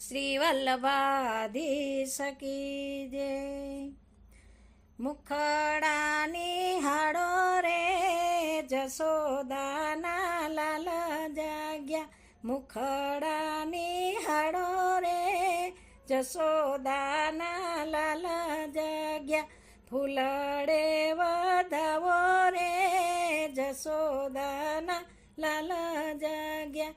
શ્રી વલ્લભાધી જે મુખડાની હાડો રે જસોદાના લાલ જાગ્યા. મુખડાની હાડો રે જસોદાના લાલ જાગ્યા. ફૂલડે વધાવો રે જસોદાના લાલ જાગ્યા.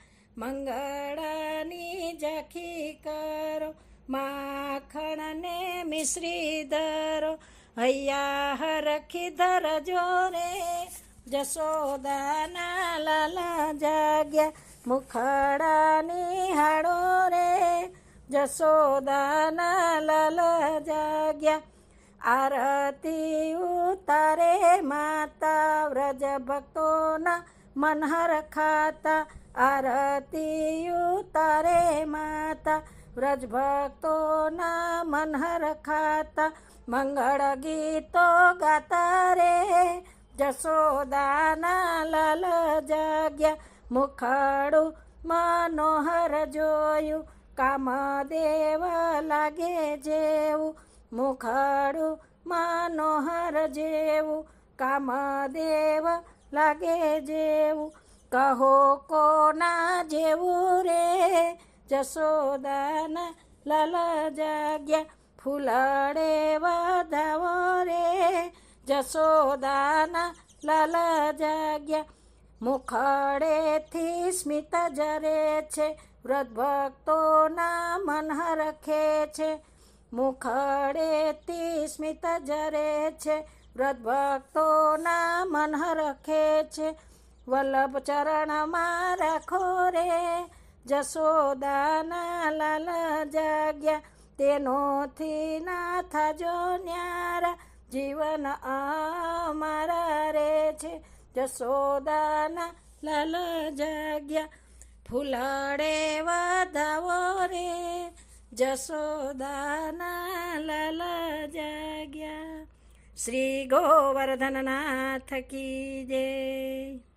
મંગળાની ઝાંખી કરો, માખણને મિશ્રી ધરો. હૈયા હરખી ધરજો રે જસોદાના લાલા જાગ્યા. મુખડાની હાડો રે જસોદાના લાલા જાગ્યા. આરતી ઉતારે માતા વ્રજ ભક્તોના મનહર ખાતા આરતી તારે માતા વ્રજ ભક્તોના મનહર ખાતા, મંગળ ગીતો ગાતા રે. જસોદાના લાલ જાગ્યા, મુખડું મનોહર જોયું, કામદેવ લાગે જેવું, મુખડું મનોહર જેવું, કામદેવ લાગે જેવું. કહો કોના જેવું રે? જશોદાના લાલ જાગ્યા. ફૂલડે વધાવો રે. જસોદાના લાલ જાગ્યા. મુખડેથી સ્મિત જરે છે. વ્રત ભક્તોના મન રખે છે. મુખડેથી સ્મિત જરે છે. વ્રત ભક્તોના મન રખે છે. વલ્લભ ચરણમાં રાખો રે. જસોદાના લાલ જાગ્યા. તેનોથી ના થાજો ન્યારા. જીવન અમારા રે છે. જસોદાના લાલ જાગ્યા. ફૂલડે વધાવો રે. જસોદાના લાલ જાગ્યા. શ્રી ગોવર્ધનનાથ કી જય.